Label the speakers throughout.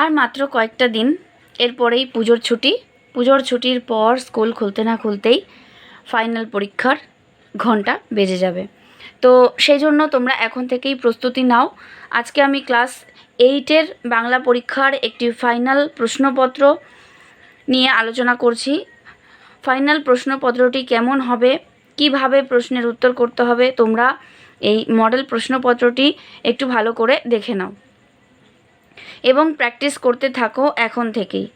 Speaker 1: আর মাত্র কয়েকটা দিন এরপরেই পুজোর ছুটি। পুজোর ছুটির পর স্কুল খুলতে না খুলতেই ফাইনাল পরীক্ষার ঘণ্টা বেজে যাবে। তো সেই জন্য তোমরা এখন থেকেই প্রস্তুতি নাও। আজকে আমি ক্লাস এইটের বাংলা পরীক্ষার একটি ফাইনাল প্রশ্নপত্র নিয়ে আলোচনা করছি। ফাইনাল প্রশ্নপত্রটি কেমন হবে? কীভাবে প্রশ্নের উত্তর করতে হবে? তোমরা এই মডেল প্রশ্নপত্রটি একটু ভালো করে দেখে নাও। এবং প্র্যাকটিস করতে থাকো এখন থেকেই।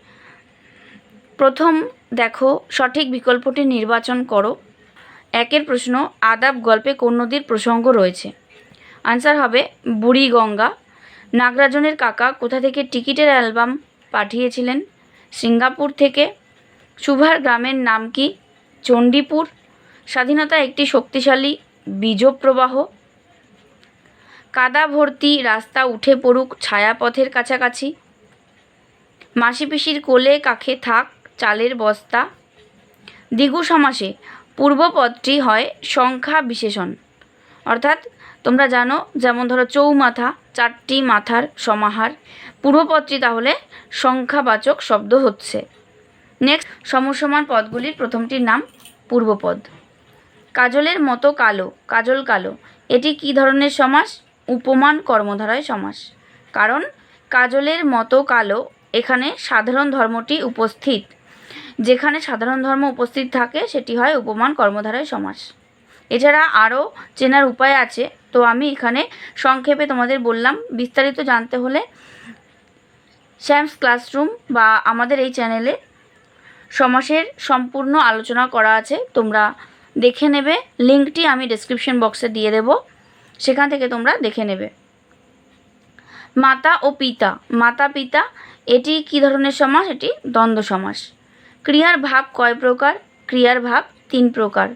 Speaker 1: প্রথম দেখো, সঠিক বিকল্পটি নির্বাচন করো। একের প্রশ্ন, আদাব গল্পে কোন নদীর প্রসঙ্গ রয়েছে? আনসার হবে, বুড়িগঙ্গা। নাগরাজনের কাকা কোথা থেকে টিকিটের অ্যালবাম পাঠিয়েছিলেন? সিঙ্গাপুর থেকে। সুভার গ্রামের নাম কি? চণ্ডীপুর। স্বাধীনতা একটি শক্তিশালী বীজপ্রবাহ। কাদা ভর্তি রাস্তা উঠে পড়ুক ছায়াপথের কাছাকাছি। মাসি পিসির কোলে কাখে থাক চালের বস্তা। দ্বিগু সমাসে পূর্বপদটি হয় সংখ্যা বিশেষণ। অর্থাৎ তোমরা জানো, যেমন ধরো চৌমাথা, চারটি মাথার সমাহার। পূর্বপদটি তাহলে সংখ্যাবাচক শব্দ হচ্ছে। নেক্সট সমসমান পদগুলির প্রথমটির নাম পূর্বপদ। কাজলের মতো কালো, কাজল কালো। এটি কী ধরনের সমাস? উপমান কর্মধারয় সমাস। কারণ কাজলের মতো কালো এখানে সাধারণ ধর্মটি উপস্থিত। যেখানে সাধারণ ধর্ম উপস্থিত থাকে, সেটি হয় উপমান কর্মধারয় সমাস। এছাড়া আরও চেনার উপায় আছে। তো আমি এখানে সংক্ষেপে তোমাদের বললাম, বিস্তারিত জানতে হলে শ্যামস ক্লাসরুম বা আমাদের এই চ্যানেলে সমাসের সম্পূর্ণ আলোচনা করা আছে। তোমরা দেখে নেবে, লিঙ্কটি আমি ডেসক্রিপশন বক্সে দিয়ে দেব। সেখান থেকে তোমরা দেখে নেবে। মাতা ও পিতা। মাতা, পিতা, এটি কী ধরনের সমাস? এটি দ্বন্দ্ব সমাস। ক্রিয়ার ভাব কয় প্রকার? ক্রিয়ার ভাব তিন প্রকার।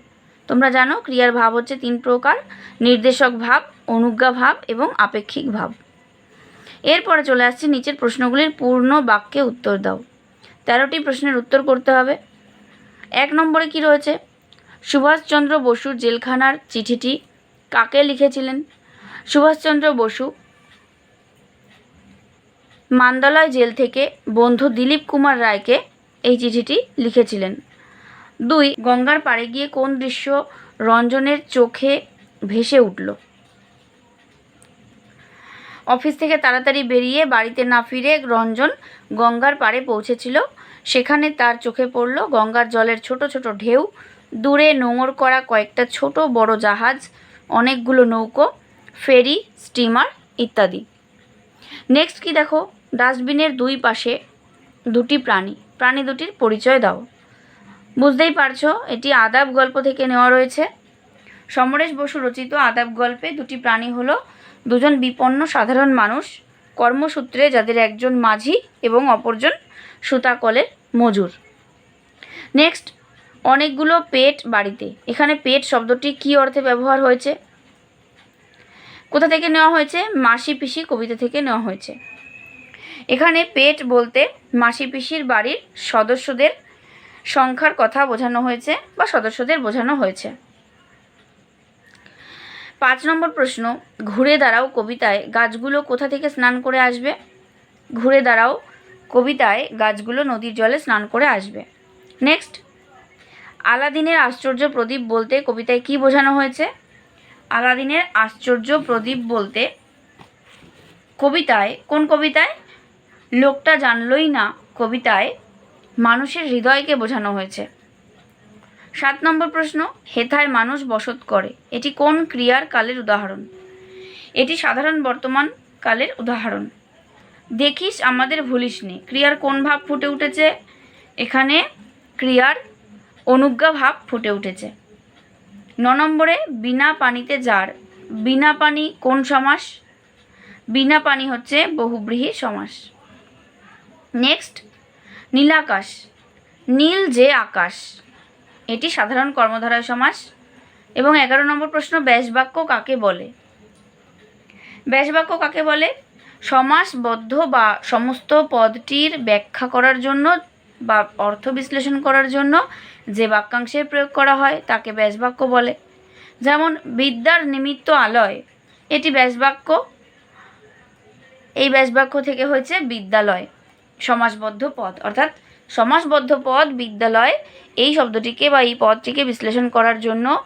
Speaker 1: তোমরা জানো, ক্রিয়ার ভাব হচ্ছে তিন প্রকার, নির্দেশক ভাব, অনুজ্ঞা ভাব এবং আপেক্ষিক ভাব। এরপরে চলে আসছে নিচের প্রশ্নগুলির পূর্ণ বাক্যে উত্তর দাও। তেরোটি প্রশ্নের উত্তর করতে হবে। এক নম্বরে কি রয়েছে? সুভাষচন্দ্র বসুর জেলখানার চিঠিটি কাকে লিখেছিলেন? সুভাষচন্দ্র বসু। মান্দালয় জেল থেকে বন্ধু দিলীপ কুমার রায়কে এই চিঠিটি লিখেছিলেন। দুই, গঙ্গার পাড়ে গিয়ে কোন দৃশ্য রঞ্জনের চোখে ভেসে উঠল? অফিস থেকে তাড়াতাড়ি বেরিয়ে বাড়িতে না ফিরে রঞ্জন গঙ্গার পাড়ে পৌঁছেছিল। সেখানে তার চোখে পড়ল গঙ্গার জলের ছোট ছোট ঢেউ। দূরে নোঙর করা কয়েকটা ছোট বড় জাহাজ অনেকগুলো নৌকো, ফেরি, স্টিমার ইত্যাদি। নেক্সট কি দেখো? ডাস্টবিনের দুই পাশে দুটি প্রাণী। প্রাণী দুটির পরিচয় দাও। বুঝতেই পারছ, এটি আদাব গল্প থেকে নেওয়া রয়েছে। সমরেশ বসু রচিত আদাব গল্পে দুটি প্রাণী হলো দুজন বিপন্ন সাধারণ মানুষ, কর্মসূত্রে যাদের একজন মাঝি এবং অপরজন সুতাকলের মজুর। নেক্সট অনেকগুলো পেট বাড়িতে। এখানে পেট শব্দটি কী অর্থে ব্যবহার হয়েছে? কোথা থেকে নেওয়া হয়েছে? মাসি পিসি কবিতা থেকে নেওয়া হয়েছে। এখানে পেট বলতে মাসি পিসির বাড়ির সদস্যদের সংখ্যার কথা বোঝানো হয়েছে বা সদস্যদের বোঝানো হয়েছে। পাঁচ নম্বর প্রশ্ন, ঘুরে দাঁড়াও কবিতায় গাছগুলো কোথা থেকে স্নান করে আসবে? ঘুরে দাঁড়াও কবিতায় গাছগুলো নদীর জলে স্নান করে আসবে। নেক্সট আলাদিনের আশ্চর্য প্রদীপ বলতে কবিতায় কি বোঝানো হয়েছে? আলাদিনের আশ্চর্য প্রদীপ বলতে কবিতায়, কোন কবিতায়? লোকটা জানলই না কবিতায় মানুষের হৃদয়কে বোঝানো হয়েছে। সাত নম্বর প্রশ্ন, হেথায় মানুষ বসত করে, এটি কোন ক্রিয়ার কালের উদাহরণ? এটি সাধারণ বর্তমান কালের উদাহরণ। দেখিস আমাদের ভুলিস নে ক্রিয়ার কোন ভাব ফুটে উঠেছে? এখানে ক্রিয়ার অনুজ্ঞা ভাব ফুটে উঠেছে। ন নম্বরে, বিনা পানিতে যার, বিনা পানি কোন সমাস? বিনা পানি হচ্ছে বহুব্রীহি সমাস। নেক্সট, নীলাকাশ। নীল যে আকাশ, এটি সাধারণ কর্মধারয় সমাস এবং এগারো নম্বর প্রশ্ন, ব্যাসবাক্য কাকে বলে? ব্যাসবাক্য কাকে বলে? সমাসবদ্ধ বা সমস্ত পদটির ব্যাখ্যা করার জন্য বা অর্থ বিশ্লেষণ করার জন্য যে বাক্যাংশের প্রয়োগ করা হয় তাকে ব্যাসবাক্য বলে। যেমন, বিদ্যার নিমিত্ত আলয়, এটি ব্যাসবাক্য। এই ব্যাসবাক্য থেকে হয়েছে বিদ্যালয়, সমাসবদ্ধ পদ। অর্থাৎ, সমাসবদ্ধ পদ, বিদ্যালয়, এই শব্দটিকে বা এই পদটিকে বিশ্লেষণ করার জন্য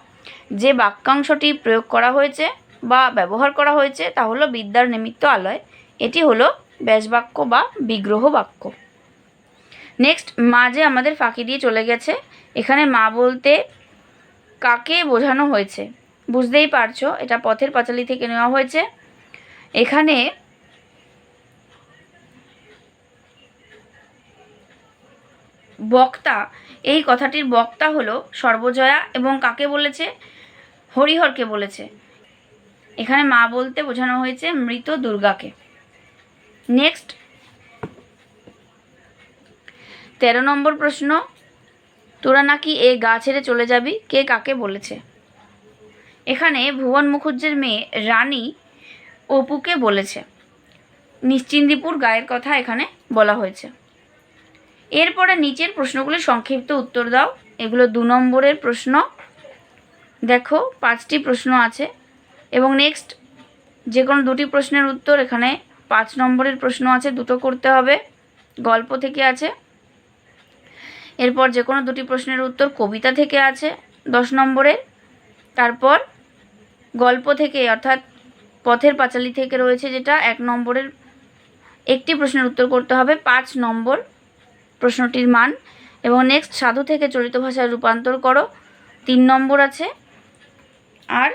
Speaker 1: যে বাক্যাংশটি প্রয়োগ করা হয়েছে বা ব্যবহার করা হয়েছে তা হলো বিদ্যার নিমিত্ত আলয়। এটি হলো ব্যাসবাক্য বা বিগ্রহ বাক্য। নেক্সট মা যে আমাদের ফাঁকি দিয়ে চলে গেছে, এখানে মা বলতে কাকে বোঝানো হয়েছে? বুঝতেই পারছ, এটা পথের পাঁচালী থেকে নেওয়া হয়েছে। এখানে বক্তা, এই কথাটির বক্তা হলো সর্বজয়া এবং কাকে বলেছে? হরিহরকে বলেছে। এখানে মা বলতে বোঝানো হয়েছে মৃত দুর্গাকে। নেক্সট তেরো নম্বর প্রশ্ন, তোরা নাকি এ গা ছেড়ে চলে যাবি? কে কাকে বলেছে? এখানে ভুবন মুখুজ্জের মেয়ে রানী অপুকে বলেছে। নিশ্চিন্দিপুর গায়ের কথা এখানে বলা হয়েছে। এরপরে নিচের প্রশ্নগুলির সংক্ষিপ্ত উত্তর দাও। এগুলো দু নম্বরের প্রশ্ন। দেখো, পাঁচটি প্রশ্ন আছে এবং নেক্সট যে কোনো দুটি প্রশ্নের উত্তর এখানে পাঁচ নম্বরের প্রশ্ন আছে, দুটো করতে হবে। গল্প থেকে আছে। এরপর যে কোনো দুটি প্রশ্নের উত্তর কবিতা থেকে আছে, দশ নম্বরে। তারপর গল্প থেকে, অর্থাৎ পথের পাঁচালী থেকে রয়েছে যেটা, এক নম্বরের একটি প্রশ্নের উত্তর করতে হবে। পাঁচ নম্বর প্রশ্নটির মান এবং নেক্সট সাধু থেকে চলিত ভাষায় রূপান্তর করো। তিন নম্বর আছে। আর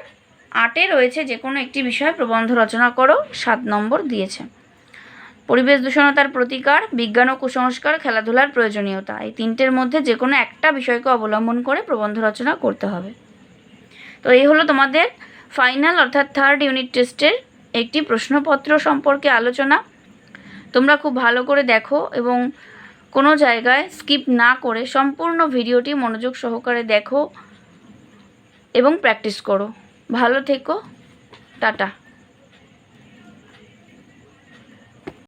Speaker 1: আটে রয়েছে যে কোনো একটি বিষয়ে প্রবন্ধ রচনা করো। সাত নম্বর দিয়েছে। পরিবেশ দূষণতার প্রতিকার, বিজ্ঞান ও কুসংস্কার, খেলাধুলার প্রয়োজনীয়তা। এই তিনটের মধ্যে যে কোনো একটা বিষয়কে অবলম্বন করে প্রবন্ধ রচনা করতে হবে। তো এই হলো তোমাদের ফাইনাল অর্থাৎ থার্ড ইউনিট টেস্টের একটি প্রশ্নপত্র সম্পর্কে আলোচনা। তোমরা খুব ভালো করে দেখো এবং কোনো জায়গায় স্কিপ না করে সম্পূর্ণ ভিডিওটি মনোযোগ সহকারে দেখো এবং প্র্যাকটিস করো। ভালো থেকো। টাটা।